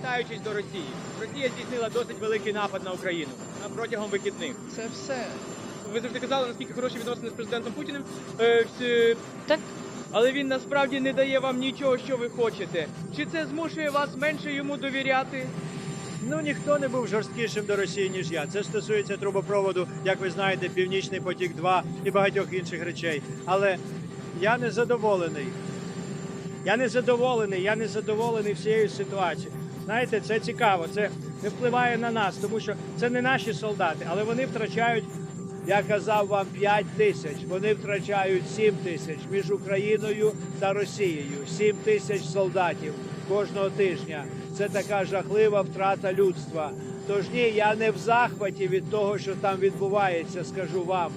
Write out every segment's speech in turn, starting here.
повертаючись до Росії, Росія здійснила досить великий напад на Україну протягом вихідних. Це все. Ви завжди казали, наскільки хороші відносини з президентом Путіним. Е, всі- Так. Але він насправді не дає вам нічого, що ви хочете. Чи це змушує вас менше йому довіряти? Ну ніхто не був жорсткішим до Росії, ніж я. Це стосується трубопроводу, як ви знаєте, Північний потік 2 і багатьох інших речей. Але я не задоволений. Я не задоволений, я не задоволений всією ситуацією. Знаєте, це цікаво, це не впливає на нас, тому що це не наші солдати, але вони втрачають, я казав вам, 5 тисяч. Вони втрачають 7 тисяч між Україною та Росією. 7 тисяч солдатів кожного тижня. Це така жахлива втрата людства. Тож ні, я не в захваті від того, що там відбувається, скажу вам.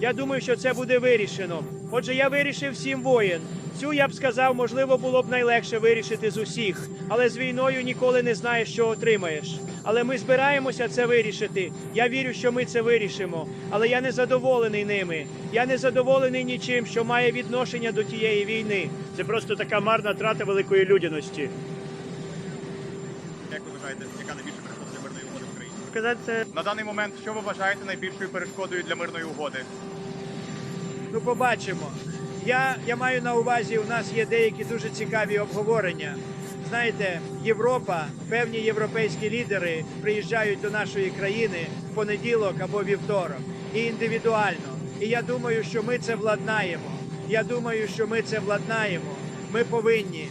Я думаю, що це буде вирішено. Отже, я вирішив сім воєн. Цю я б сказав, можливо, було б найлегше вирішити з усіх, але з війною ніколи не знаєш, що отримаєш. Але ми збираємося це вирішити. Я вірю, що ми це вирішимо. Але я не задоволений ними. Я не задоволений нічим, що має відношення до тієї війни. Це просто така марна трата великої людяності. Як ви вважаєте, яка найбільша перешкода для мирної угоди в Україні? Сказати це На даний момент, що ви вважаєте найбільшою перешкодою для мирної угоди? Ну, побачимо. Я, я маю на увазі, у нас є деякі дуже цікаві обговорення. Знаєте, Європа, певні європейські лідери приїжджають до нашої країни в понеділок або вівторок і індивідуально. І я думаю, що ми це владнаємо. Я думаю, що ми це владнаємо. Ми повинні.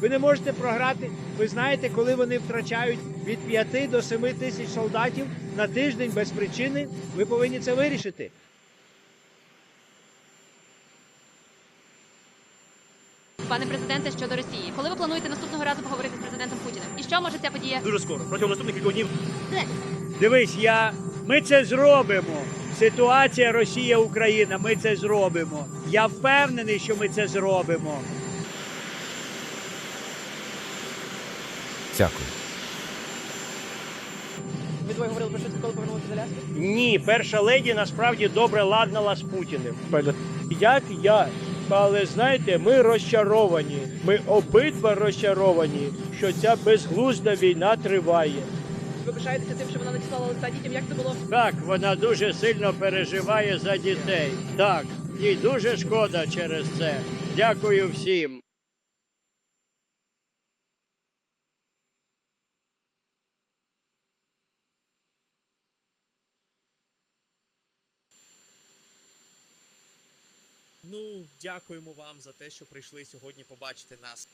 Ви не можете програти. Ви знаєте, коли вони втрачають від 5 до 7 тисяч солдатів на тиждень без причини, ви повинні це вирішити. Пане президенте, щодо Росії, коли ви плануєте наступного разу поговорити з президентом Путіним? І що може ця подія? Дуже скоро, протягом наступних кількох днів. Дивись, я ми це зробимо. Ситуація Росія Україна. Ми це зробимо. Я впевнений, що ми це зробимо. Дякую. Ви двоє говорили про що це, коли повернулися з Аляски? Ні, перша леді насправді добре ладнала з Путіним. Як я. Але знаєте, ми розчаровані. Ми обидва розчаровані, що ця безглузда війна триває. Ви пишаєтеся тим, що вона надіслала листа дітям, як це було? Так, вона дуже сильно переживає за дітей. Так, їй дуже шкода через це. Дякую всім. Ну, дякуємо вам за те, що прийшли сьогодні побачити нас.